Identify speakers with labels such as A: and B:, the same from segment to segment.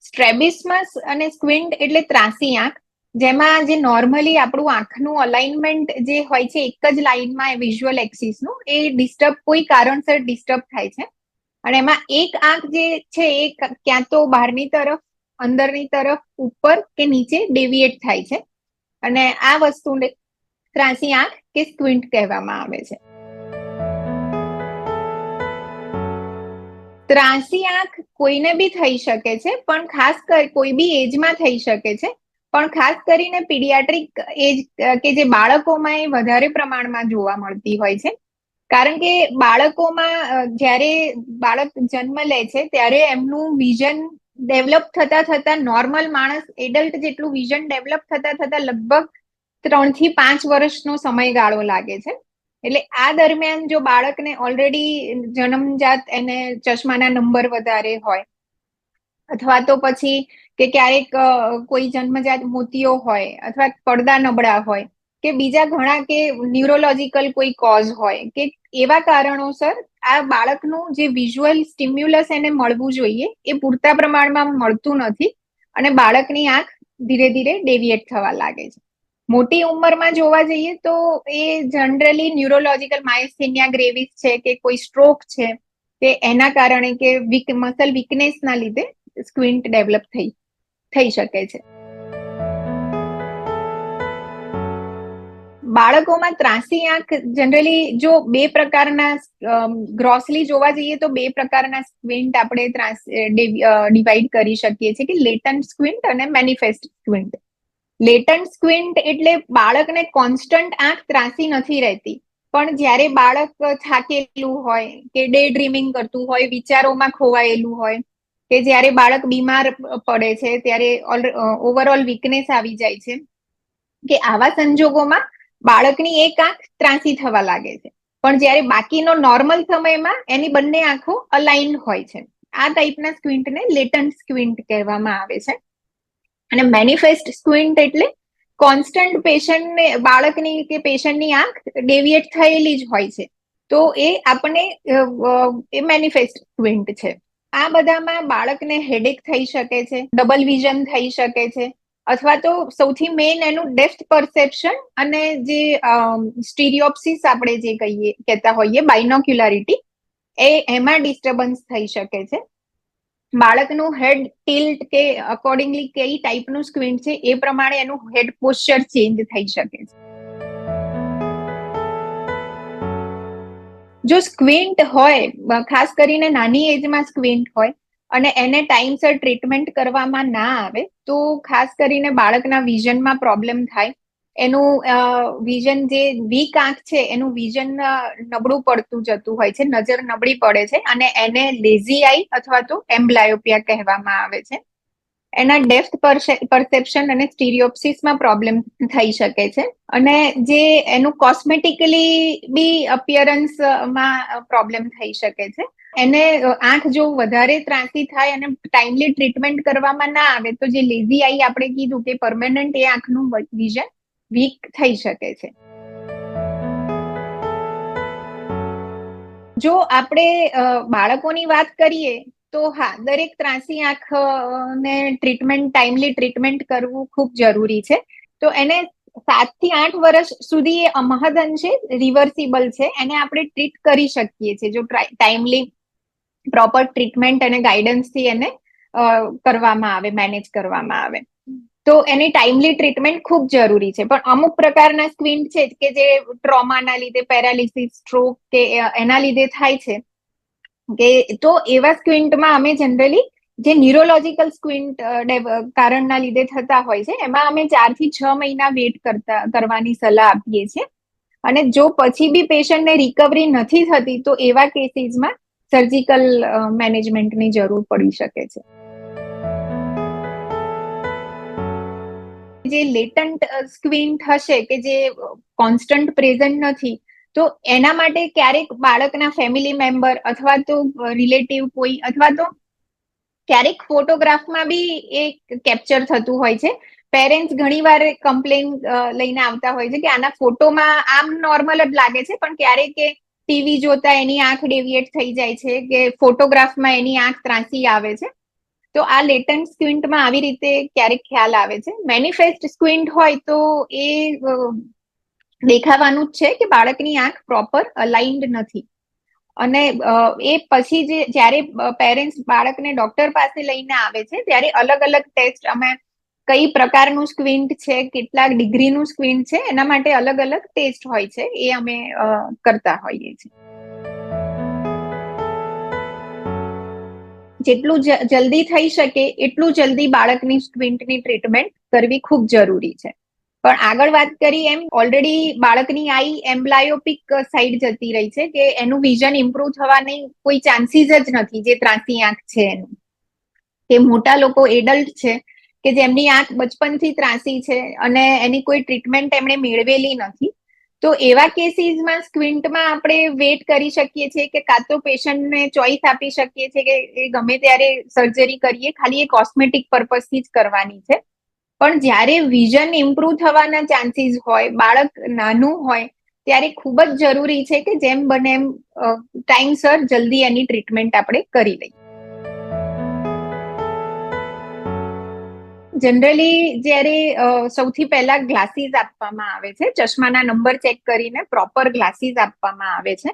A: સ્ટ્રેબિસમસ અને સ્ક્વિન્ટ એટલે ત્રાસી આંખ, જેમાં જે નોર્મલી આપણું આંખનું અલાઇનમેન્ટ જે હોય છે, એક જ લાઇનમાં વિઝ્યુઅલ એક્સિસનું એ ડિસ્ટર્બ કોઈ કારણસર ડિસ્ટર્બ થાય છે. અને એમાં એક આંખ જે છે, એ ક્યાં તો બહારની તરફ, અંદરની તરફ, ઉપર કે નીચે ડેવિએટ થાય છે. અને આ વસ્તુને ત્રાસી આંખ કે સ્ક્વિન્ટ કહેવામાં આવે છે. ત્રાસી આંખ કોઈને બી થઈ શકે છે, પણ ખાસ કરી, કોઈ બી એજમાં થઈ શકે છે. પણ ખાસ કરીને પીડિયાટ્રિક એજ, કે જે બાળકોમાં એ વધારે પ્રમાણમાં જોવા મળતી હોય છે. કારણ કે બાળકોમાં જ્યારે બાળક જન્મ લે છે, ત્યારે એમનું વિઝન ડેવલપ થતા થતા નોર્મલ માણસ, એડલ્ટ જેટલું વિઝન ડેવલપ થતા થતા લગભગ ત્રણથી પાંચ વર્ષનો સમયગાળો લાગે છે. એટલે આ દરમિયાન જો બાળકને ઓલરેડી જન્મજાત એને ચશ્માના નંબર વધારે હોય, અથવા તો પછી કે ક્યારેક કોઈ જન્મજાત મોતીઓ હોય, અથવા પડદા નબળા હોય, કે બીજા ઘણા કે ન્યુરોલોજીકલ કોઈ કોઝ હોય, કે એવા કારણોસર આ બાળકનું જે વિઝ્યુઅલ સ્ટિમ્યુલસ એને મળવું જોઈએ, એ પૂરતા પ્રમાણમાં મળતું નથી, અને બાળકની આંખ ધીરે ધીરે ડેવિએટ થવા લાગે છે. મોટી ઉંમરમાં જોવા જઈએ તો એ જનરલી ન્યુરોલોજીકલ માયોસિનિયા ગ્રેવિસ છે કે કોઈ સ્ટ્રોક છે કે એના કારણે કે વીક મસલ વીકનેસના લીધે સ્ક્વિન્ટ ડેવલપ થઈ થઈ શકે છે. બાળકોમાં ત્રાસી આંખ જનરલી જો બે પ્રકારના ગ્રોસલી જોવા જઈએ તો બે પ્રકારના સ્ક્વિન્ટ આપણે ત્રાસ ડિવાઈડ કરી શકીએ છીએ કે લેટન્ટ સ્ક્વિન્ટ અને મેનિફેસ્ટ સ્ક્વિન્ટ લેટન્ટ સ્ક્વિન્ટ એટલે બાળકને કોન્સ્ટન્ટ આંખ ત્રાસી નથી રહેતી. પણ જ્યારે બાળક થાકેલું હોય, કે ડે ડ્રીમિંગ કરતું હોય, વિચારોમાં ખોવાયેલું હોય, કે જ્યારે બાળક બીમાર પડે છે, ત્યારે ઓવરઓલ વીકનેસ આવી જાય છે, કે આવા સંજોગોમાં બાળકની એક આંખ ત્રાસી થવા લાગે છે. પણ જ્યારે બાકીનો નોર્મલ સમયમાં એની બંને આંખો અલાઇન હોય છે. આ ટાઈપના સ્ક્વિન્ટને લેટન્ટ સ્ક્વિન્ટ કહેવામાં આવે છે. અને મેનિફેસ્ટ સ્ક્વિન્ટ એટલે કોન્સ્ટન્ટ પેશન્ટને બાળકની કે પેશન્ટની આંખ ડેવિએટ થયેલી જ હોય છે. તો એ આપણને એ મેનિફેસ્ટ સ્ક્વિન્ટ છે. આ બધામાં બાળકને હેડેક થઈ શકે છે ડબલ વિઝન થઈ શકે છે, અથવા તો સૌથી મેઇન એનું ડેફ્થ પરસેપ્શન અને જે સ્ટીરિયોપ્સિસ આપણે જે કહીએ, કહેતા હોઈએ બાયનોક્યુલારિટી એ એમાં ડિસ્ટર્બન્સ થઈ શકે છે. બાળકનું હેડ ટિલ્ટ કે અકોર્ડિંગલી કઈ ટાઈપનું સ્ક્વિન્ટ છે, એ પ્રમાણે એનું હેડ પોસ્ચર ચેન્જ થઈ શકે છે. જો સ્ક્વિન્ટ હોય, ખાસ કરીને નાની એજમાં સ્ક્વિન્ટ હોય અને એને ટાઈમસર ટ્રીટમેન્ટ કરવામાં ના આવે, તો ખાસ કરીને બાળકના વિઝનમાં પ્રોબ્લેમ થાય. એનું વિઝન જે વીક આંખ છે, એનું વિઝન નબળું પડતું જતું હોય છે, નજર નબળી પડે છે, અને એને લેઝી આઈ અથવા તો એમ્બ્લાયોપિયા કહેવામાં આવે છે. એના ડેફ્થ પરસેપ્શન અને સ્ટીરિયોપ્સિસમાં પ્રોબ્લેમ થઈ શકે છે. અને જે એનું કોસ્મેટિકલી બી અપિયરન્સમાં પ્રોબ્લેમ થઈ શકે છે. એને આંખ જો વધારે ત્રાસી થાય અને ટાઈમલી ટ્રીટમેન્ટ કરવામાં ના આવે, તો જે લેઝી આઈ આપણે કીધું કે પરમેનન્ટ એ આંખનું વિઝન વીક થઈ શકે છે. જો આપણે બાળકોની વાત કરીએ, તો હા, દરેક ત્રાસી આંખ ને ટ્રીટમેન્ટ, ટાઈમલી ટ્રીટમેન્ટ કરવું ખૂબ જરૂરી છે. તો એને સાતથી આઠ વર્ષ સુધી એ અમહદન છે, રિવર્સિબલ છે, એને આપણે ટ્રીટ કરી શકીએ છીએ. જો ટાઈમલી પ્રોપર ટ્રીટમેન્ટ અને ગાઈડન્સથી એને કરવામાં આવે, મેનેજ કરવામાં આવે. તો એની ટાઈમલી ટ્રીટમેન્ટ ખૂબ જરૂરી છે. પણ અમુક પ્રકારના સ્ક્વિન્ટ છે કે જે ટ્રોમાના લીધે પેરાલિસિસ સ્ટ્રોક કે એના લીધે થાય છે. કે તો એવા સ્ક્વિન્ટમાં અમે જનરલી જે ન્યુરોલોજીકલ સ્ક્વિન્ટ કારણના લીધે થતા હોય છે, એમાં અમે ચારથી છ મહિના વેટ કરતા, કરવાની સલાહ આપીએ છીએ. અને જો પછી બી પેશન્ટને રિકવરી નથી થતી, તો એવા કેસીસમાં સર્જિકલ મેનેજમેન્ટની જરૂર પડી શકે છે. જે લેટન્ટ સ્ક્વિન્ટ હશે કે જે કોન્સ્ટન્ટ પ્રેઝન્ટ નથી, તો એના માટે ક્યારેક બાળકના ફેમિલી મેમ્બર અથવા તો રિલેટિવ કોઈ અથવા તો ક્યારેક ફોટોગ્રાફમાં બી એ કેપ્ચર થતું હોય છે. પેરેન્ટ્સ ઘણી વાર કમ્પ્લેન લઈને આવતા હોય છે કે આના ફોટોમાં આમ નોર્મલ જ લાગે છે, પણ ક્યારેક એ ટીવી જોતા એની આંખ ડેવિએટ થઈ જાય છે કે ફોટોગ્રાફમાં એની આંખ ત્રાસી આવે છે. તો આ લેટન્ટ સ્ક્વિન્ટમાં આવી રીતે ક્યારેક ખ્યાલ આવે છે. મેનિફેસ્ટ સ્ક્વિન્ટ હોય તો એ દેખાવાનું જ છે કે બાળકની આંખ પ્રોપર અલાઇન્ડ નથી. અને એ પછી જે, જ્યારે પેરેન્ટ્સ બાળકને ડોક્ટર પાસે લઈને આવે છે, ત્યારે અલગ અલગ ટેસ્ટ અમે કઈ પ્રકારનું સ્ક્વિન્ટ છે કેટલા ડિગ્રીનું સ્ક્વિન્ટ છે, એના માટે અલગ અલગ ટેસ્ટ હોય છે, એ અમે કરતા હોઈએ છીએ. જેટલું જલ્દી થઈ શકે એટલું જલ્દી બાળકની સ્ક્વિન્ટની ટ્રીટમેન્ટ કરવી ખૂબ જરૂરી છે. પણ આગળ વાત કરી એમ ઓલરેડી બાળકની આઈ એમ્બ્લાયોપિક સાઈડ જતી રહી છે કે એનું વિઝન ઇમ્પ્રુવ થવાની કોઈ ચાન્સીસ જ નથી જે ત્રાંસી આંખ છે એનું. કે મોટા લોકો એડલ્ટ છે કે જેમની આંખ બચપનથી ત્રાંસી છે અને એની કોઈ ટ્રીટમેન્ટ એમણે મેળવેલી નથી. તો એવા કેસીસમાં સ્ક્વિન્ટમાં આપણે વેટ કરી શકીએ છીએ કે કાં તો પેશન્ટને ચોઇસ આપી શકીએ છીએ કે એ ગમે ત્યારે સર્જરી કરીએ, ખાલી એ કોસ્મેટિક પર્પઝથી જ કરવાની છે. પણ જ્યારે વિઝન ઇમ્પ્રુવ થવાના ચાન્સીસ હોય, બાળક નાનું હોય, ત્યારે ખૂબ જ જરૂરી છે કે જેમ બને એમ ટાઈમસર જલ્દી એની ટ્રીટમેન્ટ આપણે કરી લઈએ. જનરલી જ્યારે સૌથી પહેલા ગ્લાસીસ આપવામાં આવે છે, ચશ્માના નંબર ચેક કરીને પ્રોપર ગ્લાસીસ આપવામાં આવે છે.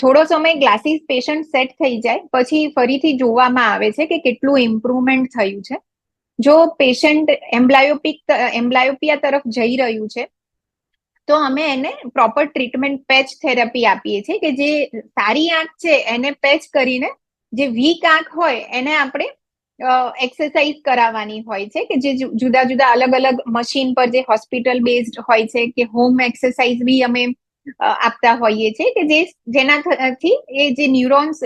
A: થોડો સમય ગ્લાસીસ પેશન્ટ સેટ થઈ જાય, પછી ફરીથી જોવામાં આવે છે કે કેટલું ઇમ્પ્રુવમેન્ટ થયું છે. જો પેશન્ટ એમ્બ્લાયોપિક એમ્બ્લાયોપિયા તરફ જઈ રહ્યું છે, તો અમે એને પ્રોપર ટ્રીટમેન્ટ પેચ થેરાપી આપીએ છીએ કે જે સારી આંખ છે, એને પેચ કરીને જે વીક આંખ હોય, એને આપણે એક્સરસાઇઝ કરાવવાની હોય છે કે જે જુદા જુદા અલગ અલગ મશીન પર જે હોસ્પિટલ બેઝડ હોય છે કે હોમ એક્સરસાઇઝ બી અમે આપતા હોઈએ છીએ કે જે જેનાથી એ જે ન્યુરોન્સ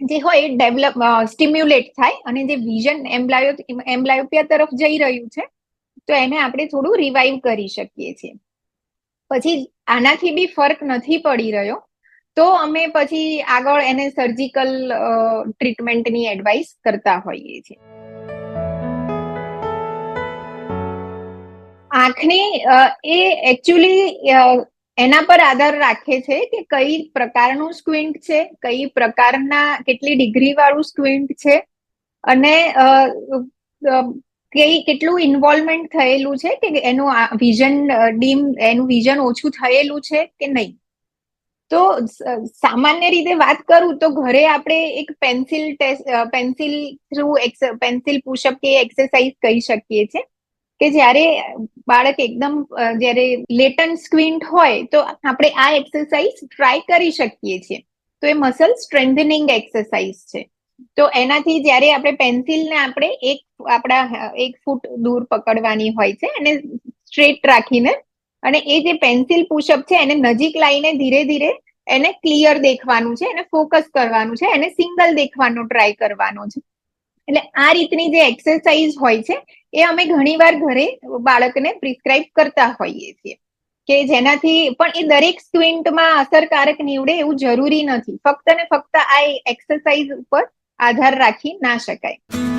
A: જે હોય એ ડેવલપ સ્ટિમ્યુલેટ થાય અને જે વિઝન એમ્બ્લાયો, એમ્બ્લાયોપિયા તરફ જઈ રહ્યું છે, તો એને આપણે થોડું રિવાઈવ કરી શકીએ છીએ. પછી આનાથી બી ફરક નથી પડી રહ્યો. તો અમે પછી આગળ એને સર્જિકલ ટ્રીટમેન્ટની એડવાઇસ કરતા હોઈએ છીએ. આંખની એ એકચ્યુઅલી એના પર આધાર રાખે છે કે કઈ પ્રકારનું સ્ક્વિન્ટ છે, કઈ પ્રકારના કેટલી ડિગ્રી વાળું સ્ક્વિન્ટ છે અને કઈ કેટલું ઇન્વોલ્વમેન્ટ થયેલું છે કે એનું વિઝન ડીમ એનું વિઝન ઓછું થયેલું છે કે નહીં. તો સામાન્ય રીતે વાત કરું તો ઘરે આપણે એક pencil test pencil through pencil pushup કે એક્સરસાઇઝ કહી શકીએ છીએ કે જ્યારે બાળક એકદમ જ્યારે લેટન સ્ક્વિન્ટ હોય તો આપણે આ એક્સરસાઇઝ ટ્રાય કરી શકીએ છીએ. તો એ મસલ સ્ટ્રેન્થનિંગ એક્સરસાઇઝ છે. તો એનાથી જ્યારે આપણે પેન્સિલને આપણે એક આપણા એક ફૂટ દૂર પકડવાની હોય છે અને સ્ટ્રેટ રાખીને અને એ જે પેન્સિલ પુશઅપ છે, એને નજીક લાવીને ધીરે ધીરે એને ક્લિયર દેખવાનું છે, એને ફોકસ કરવાનું છે, એને સિંગલ દેખવાનો ટ્રાય કરવાનો છે. એટલે આ રીતની જે એક્સરસાઇઝ હોય છે, એ અમે ઘણીવાર ઘરે બાળકને પ્રિસ્ક્રાઇબ કરતા હોઈએ છીએ. કે જેનાથી પણ એ દરેક સ્ક્વિન્ટમાં અસરકારક નીવડે એવું જરૂરી નથી. ફક્ત ને ફક્ત આ એક્સરસાઇઝ ઉપર આધાર રાખી ના શકાય.